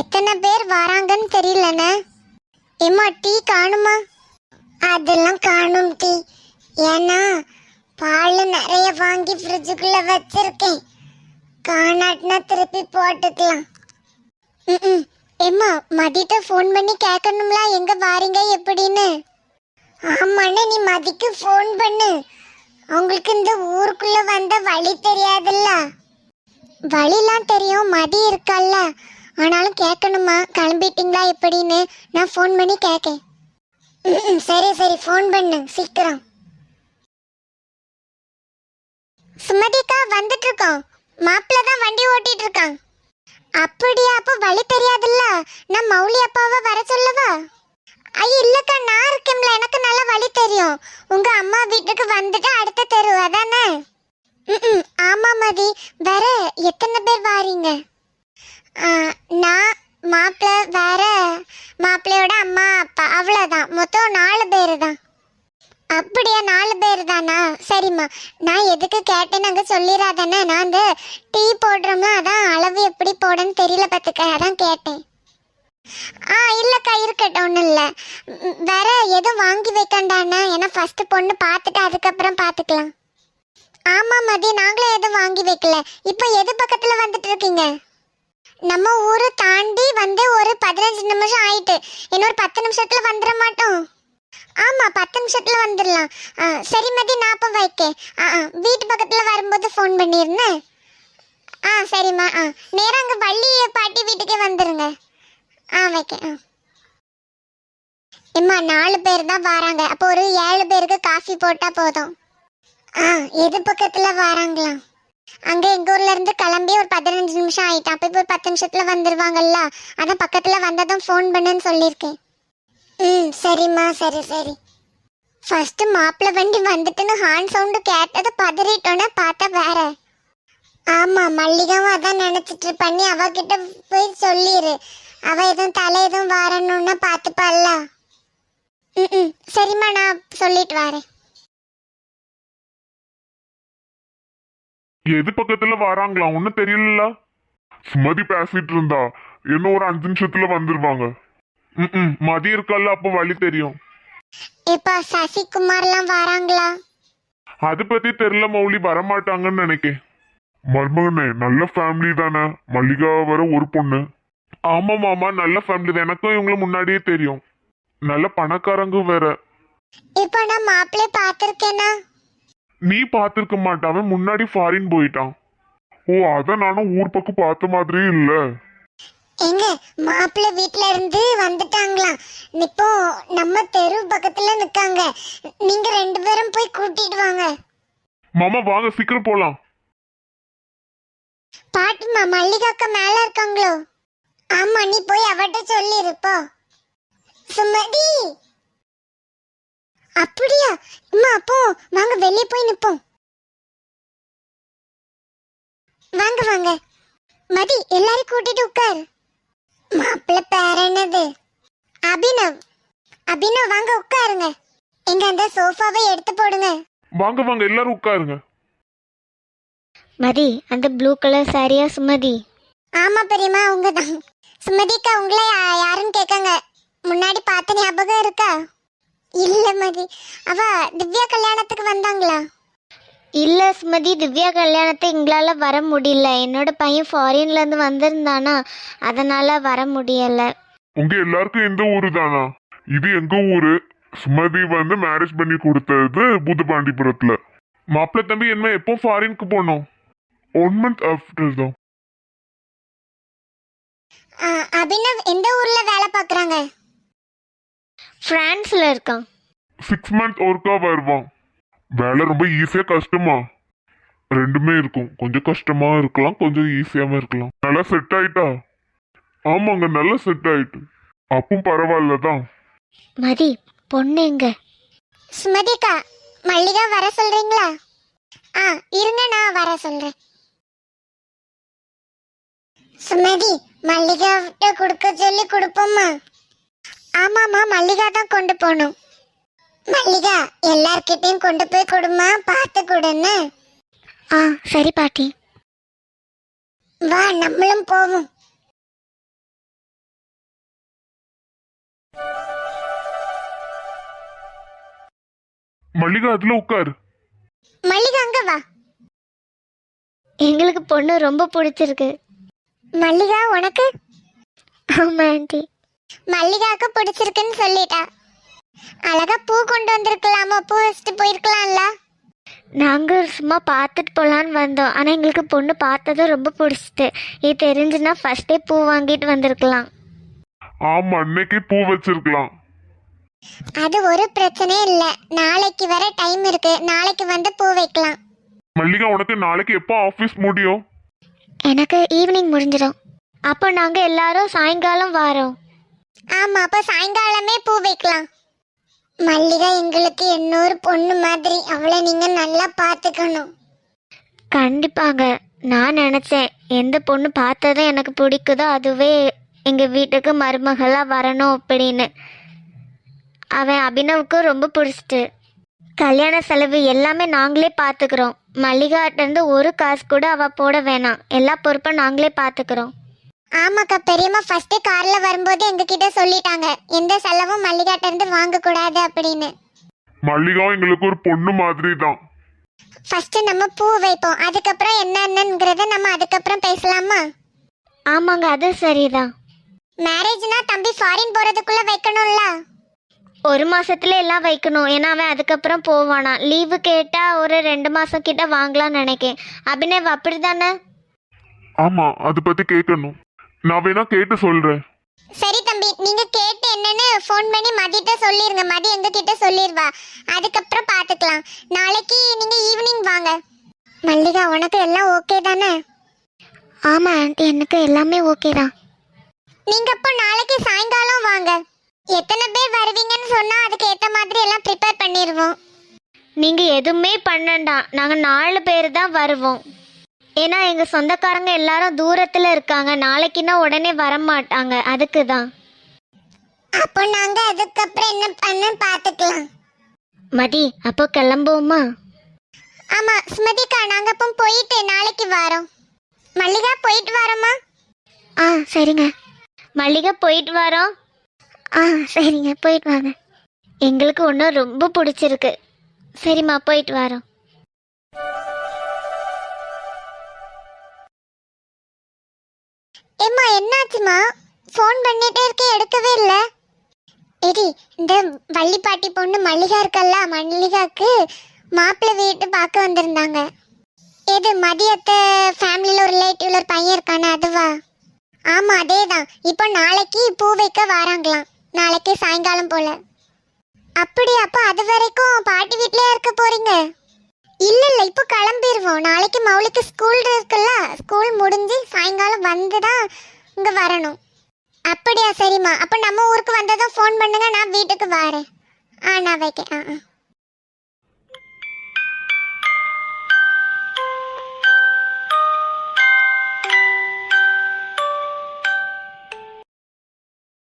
எத்தனை பேர் வராங்கன்னு தெரியலண்ணே. ஏம்மா டீ காணுமா? அதெல்லாம் காணும் டீ. ஏன்னா பால் நிறைய வாங்கி ஃப்ரிட்ஜுக்குள்ள வச்சிருக்கேன். காணாட்டினா திருப்பி போட்டுக்கலாம். ம் ஏம்மா மதிட்ட ஃபோன் பண்ணி கேட்கணும்ல எங்க வாரீங்க எப்படின்னு? ஆமாண்ணே நீ மதிக்கு ஃபோன் பண்ணு. அவங்களுக்கு இந்த ஊருக்குள்ள வந்த வழி தெரியாதுல்ல. வழிலாம் தெரியும் மதி இருக்கல்ல. ஆனாலும் கேட்கணுமா கிளம்பிட்டீங்களா எப்படின்னு? நான் ஃபோன் பண்ணி கேட்கேன் சரி சரி ஃபோன் பண்ணு சீக்கிரம். சுமதிக்கா வந்துட்டு இருக்கோம் மாப்பிள்ள தான் வண்டி ஓட்டிட்டு இருக்கான் அப்படியா அப்ப வழி தெரியாதுல்ல? நான் மௌலி அப்பாவை வர சொல்லவா? ஐயோ இல்லக்கா நான் இருக்கேன்ல எனக்கு நல்லா வழி தெரியும். உங்க அம்மா வீட்டுக்கு வந்துட்டு அடுத்த தெரு அதானே? ம் ஆமா மதி. வேற எத்தனை பேர் வாரீங்க? நான் மாப்பிள்ளை வேற மாப்பிள்ளையோட அம்மா அப்பா அவ்வளோதான் மொத்தம் நாலு பேர் தான் அப்படியா நாலு பேர் தானா சரிம்மா. நான் எதுக்கு கேட்டேன்னு அங்கே சொல்லிடாதானே நான் அந்த டீ போடுறோமோ அதான் அளவு எப்படி போடன்னு தெரியல பார்த்துக்க அதான் கேட்டேன். ஆ இல்லைக்கா இருக்கட்டும் ஒன்றும் இல்லை. வேற எதுவும் வாங்கி வைக்கண்டாண்ணா? ஏன்னா ஃபஸ்ட்டு பொண்ணு பார்த்துட்டு அதுக்கப்புறம் பார்த்துக்கலாம் ஆமாம் மதி நாங்களும் எதுவும் வாங்கி வைக்கல. இப்போ எது பக்கத்தில் வந்துட்டு இருக்கீங்க? நம்ம ஊரை தாண்டி வந்து ஒரு பதினஞ்சு நிமிஷம் ஆயிட்டு. இன்னொரு பத்து நிமிஷத்துல வந்துட மாட்டோம். ஆமா பத்து நிமிஷத்துல வந்துடலாம். ஆ, சரி மதி நான் அப்போ வைக்கேன். ஆ ஆ, வீட்டு பக்கத்துல வரும்போது ஃபோன் பண்ணிருந்தேன். ஆ சரிம்மா ஆ. நேரம் அங்கே வள்ளி பாட்டி வீட்டுக்கே வந்துருங்க. ஆ வைக்கேன் ஆ. இம்மா நாலு பேர் தான் வராங்க. அப்போ ஒரு ஏழு பேருக்கு காஃபி போட்டா போதும். ஆ எது பக்கத்துல வராங்களாம்? அங்க எங்க ஊர்ல இருந்து கிளம்பி ஒரு பதினஞ்சு நிமிஷம் ஆயிட்டு அப்ப ஒரு பத்து நிமிஷத்துல வந்துருவாங்கல்ல? அதான் பக்கத்துல வந்ததும் ஃபோன் பண்ணுன்னு சொல்லியிருக்கேன். ம் சரிம்மா சரி சரி. ஃபர்ஸ்ட் மாப்பிள்ள வண்டி வந்துட்டுன்னு ஹார்ன் சவுண்டு கேட்டது பதறிட்டோன்னே பார்த்தா வேற. ஆமா மல்லிகாவும் அதான் நினைச்சிட்டு பண்ணி அவகிட்ட போய் சொல்லிடு அவ எதுவும் தலை எதுவும் வரணும்னா பார்த்துப்பாள்ல. ம் ம் சரிம்மா நான் சொல்லிட்டு வரேன். எது பக்கத்துல வராங்களாம் ஒன்னும் தெரியல சுமதி பேசிட்டு இருந்தா. இன்னும் ஒரு அஞ்சு நிமிஷத்துல வந்துருவாங்க. ம் மதி இருக்கல்ல அப்போ வழி தெரியும். இப்போ சசிகுமார்லாம் வராங்களா? அது பத்தி தெரியல மௌலி. வரமாட்டாங்கன்னு நினைக்கேன். மருமகனே நல்ல ஃபேமிலி தானே. மல்லிகா வர ஒரு பொண்ணு. ஆமா மாமா. நல்ல ஃபேமிலி தான். எனக்கும் இவங்கள முன்னாடியே தெரியும். நல்ல பணக்காரங்க வேற. இப்போ நான் மாப்பிள்ளை பார்த்துருக்கேனா? நீ பார்த்திருக்க மாட்டாவன் முன்னாடி ஃபாரின் போயிட்டான். ஓ அத நானும் ஊர் பக்கம் பார்த்த மாதிரியே இல்ல. எங்க மாப்பிள்ளை வீட்ல இருந்து வந்துட்டாங்களாம். இப்போ நம்ம தெரு பக்கத்துல நிக்காங்க. நீங்க ரெண்டு பேரும் போய் கூட்டிட்டு வாங்க. மாமா வாங்க சீக்கிரம் போலாம். பாட்டிமா மல்லிகாக்கா மேல இருக்காங்களோ? ஆமா நீ போய் அவட்ட சொல்லிருப்போ சுமதி! அப்படியா? அம்மா அப்போ வாங்க வெளியே போய் நிப்போம். வாங்க வாங்க. மதி எல்லாரும் கூட்டிட்டு உட்கார். மாப்பிள்ள பேர் என்னது? அபினவ். அபினவ் வாங்க உட்காருங்க. எங்க அந்த சோஃபாவை எடுத்து போடுங்க. வாங்க வாங்க எல்லாரும் உட்காருங்க. மதி அந்த ப்ளூ கலர் சாரியா சுமதி. ஆமா பெரியம்மா அவங்க தான் சுமதிக்கா உங்களை யா- யாருன்னு கேட்காங்க. முன்னாடி பார்த்த ஞாபகம் இருக்கா? இல்ல மதி. அவ திவ்யா கல்யாணத்துக்கு வந்தாங்களா? இல்ல சுமதி திவ்யா கல்யாணத்தை எங்களால வர முடியல. என்னோட பையன் ஃபாரின்ல இருந்து வந்திருந்தானா அதனால வர முடியல. உங்க எல்லாருக்கும் எந்த ஊரு தானா? இது எங்க ஊரு? சுமதி வந்து மேரேஜ் பண்ணி கொடுத்தது புதுபாண்டிபுரத்துல. மாப்பிள்ளை தம்பி என்ன எப்போ ஃபாரினுக்கு போனோம்? ஒன் மந்த் ஆஃப்டர் தான். ஆ, அபினவ் எந்த ஊர்ல வேலை பார்க்கறாங்க? பிரான்ஸ்ல இருக்கான். சிக்ஸ் மந்த் ஒர்க்கா வருவான். வேலை ரொம்ப ஈஸியா கஷ்டமா. ரெண்டுமே இருக்கும். கொஞ்சம் கஷ்டமா இருக்கலாம் கொஞ்சம் ஈஸியாவும் இருக்கலாம். நல்லா செட் ஆயிட்டா? ஆமாங்க நல்லா செட் ஆயிட்டு. அப்பவும் பரவாயில்ல தான். மதி பொண்ணு எங்க? சுமதிக்கா மல்லிகா வர சொல்றீங்களா? ஆ இருங்க நான் வர சொல்றேன். சுமதி மல்லிகாவிட்ட கொடுக்க சொல்லி கொடுப்போம்மா. ஆமாம்மா மல்லிகா தான் கொண்டு போகணும். மல்லிகா எல்லார்கிட்டயும் கொண்டு போய் கொடுமா பார்த்து கொடுன்னு. ஆ சரி பாட்டி. வா நம்மளும் போவோம். மல்லிகா அதுல உட்காரு. மல்லிகா அங்க வா. எங்களுக்கு பொண்ணு ரொம்ப பிடிச்சிருக்கு. மல்லிகா உனக்கு? ஆமாம் ஆண்டி. மல்லிகாவுக்கு பிடிச்சிருக்குன்னு சொல்லிட்டா. அழகா பூ கொண்டு வந்திருக்கலாமா? பூ வச்சுட்டு போயிருக்கலாம்ல. நாங்கள் சும்மா பார்த்துட்டு போகலான்னு வந்தோம். ஆனால் எங்களுக்கு பொண்ணு பார்த்ததும் ரொம்ப பிடிச்சிட்டு. இது தெரிஞ்சுன்னா ஃபஸ்ட்டே பூ வாங்கிட்டு வந்திருக்கலாம். ஆமா அன்னைக்கு பூ வச்சிருக்கலாம். அது ஒரு பிரச்சனையும் இல்ல. நாளைக்கு வர டைம் இருக்கு. நாளைக்கு வந்து பூ வைக்கலாம். மல்லிகா உனக்கு நாளைக்கு எப்போ ஆபீஸ் முடியும்? எனக்கு ஈவினிங் முடிஞ்சிடும் அப்போ நாங்கள் எல்லாரும் சாயங்காலம் வரோம். ஆமா அப்ப சாயங்காலமே பூ வைக்கலாம். மல்லிகா எங்களுக்கு இன்னொரு பொண்ணு மாதிரி. அவளை நீங்க நல்லா பாத்துக்கணும் கண்டிப்பாங்க. நான் நினச்சேன். எந்த பொண்ணு பார்த்ததும் எனக்கு பிடிக்குதோ அதுவே எங்கள் வீட்டுக்கு மருமகளாக வரணும் அப்படின்னு. அவன் அபினவுக்கு ரொம்ப பிடிச்சிட்டு. கல்யாண செலவு எல்லாமே நாங்களே பார்த்துக்கிறோம். மல்லிகாட்டிலேருந்து ஒரு காசு கூட அவள் போட வேணாம். எல்லா பொறுப்பும் நாங்களே பார்த்துக்கிறோம். ஆமாக்கா பெரியம்மா ஃபர்ஸ்ட் கார்ல வரும்போது எங்ககிட்ட சொல்லிட்டாங்க. எந்த செலவும் மல்லிகாட்ட இருந்து வாங்க கூடாது அப்படின்னு. மல்லிகா எங்களுக்கு ஒரு பொண்ணு மாதிரி தான் ஃபர்ஸ்ட் நம்ம பூ வைப்போம். அதுக்கப்புறம் என்னென்னங்கிறத நம்ம அதுக்கப்புறம் பேசலாமா? ஆமாங்க அது சரிதான். மேரேஜ்னா தம்பி ஃபாரின் போறதுக்குள்ள வைக்கணும்ல? ஒரு மாசத்துல எல்லாம் வைக்கணும். ஏன்னா அவன் அதுக்கப்புறம் போவானா. லீவு கேட்டால் ஒரு ரெண்டு மாதம் கிட்ட வாங்கலாம்னு நினைக்கேன். அபினவ் அப்படி தானே ஆமா அதை பத்தி கேட்கணும் நான் வேணா கேட்டு சொல்றேன். சரி தம்பி நீங்க கேட்டு என்னன்னு ஃபோன் பண்ணி மதிட்ட சொல்லிருங்க. மதி எங்க கிட்ட சொல்லிருவா. அதுக்கப்புறம் பாத்துக்கலாம். நாளைக்கு நீங்க ஈவினிங் வாங்க. மல்லிகா உனக்கு எல்லாம் ஓகே தானே? ஆமாம் ஆண்டி எனக்கு எல்லாமே ஓகே தான். நீங்க அப்போ நாளைக்கு சாயங்காலம் வாங்க. எத்தனை பேர் வருவீங்கன்னு சொன்னா அதுக்கு ஏத்த மாதிரி எல்லாம் ப்ரிப்பேர் பண்ணிடுவோம் நீங்கள் எதுவுமே பண்ணண்டாம். நாங்கள் நாலு பேர் தான் வருவோம். ஏன்னா எங்கள் சொந்தக்காரங்க எல்லாரும் தூரத்தில் இருக்காங்க. நாளைக்குன்னா உடனே வர மாட்டாங்க அதுக்கு தான் அப்போ நாங்க அதுக்கப்புறம் என்ன பண்ண பாத்துக்கலாம். மதி அப்போ கிளம்புவோமா? ஆமா ஸ்மதிகா நாங்க அப்போ போயிட்டு நாளைக்கு வரோம். மல்லிகா போயிட்டு வரோமா? ஆ சரிங்க. மல்லிகை போயிட்டு வரோம். ஆ சரிங்க போயிட்டு வாங்க. எங்களுக்கு ஒன்றும் ரொம்ப பிடிச்சிருக்கு. சரிம்மா போயிட்டு வரோம். ஏம்மா என்னாச்சுமா? ஃபோன் பண்ணிட்டே இருக்கே எடுக்கவே இல்லை. எடி இந்த வள்ளிப்பாட்டி பொண்ணு மல்லிகா இருக்கல்ல மல்லிகாக்கு மாப்பிள்ளை வீட்டு பார்க்க வந்திருந்தாங்க. எது மதியத்தை ஃபேமிலியில் ஒரு ரிலேட்டிவ்ல ஒரு பையன் இருக்கானே அதுவா? ஆமாம் அதே தான் இப்போ நாளைக்கு பூ வைக்க வராங்களாம். நாளைக்கு சாயங்காலம் போல். அப்படி அப்போ அது வரைக்கும் பாட்டி வீட்டிலே இருக்க போகிறீங்க இல்லை இல்லை இப்போ கிளம்பிடுவோம் நாளைக்கு மௌலிக்கு ஸ்கூல் இருக்குல்ல? ஸ்கூல் முடிஞ்சு சாயங்காலம் வந்து தான் இங்கே வரணும். அப்படியா சரிம்மா. அப்போ நம்ம ஊருக்கு வந்ததும் ஃபோன் பண்ணுங்க நான் வீட்டுக்கு வரேன். ஆ நான் வைக்கிறேன் ஆ ஆ.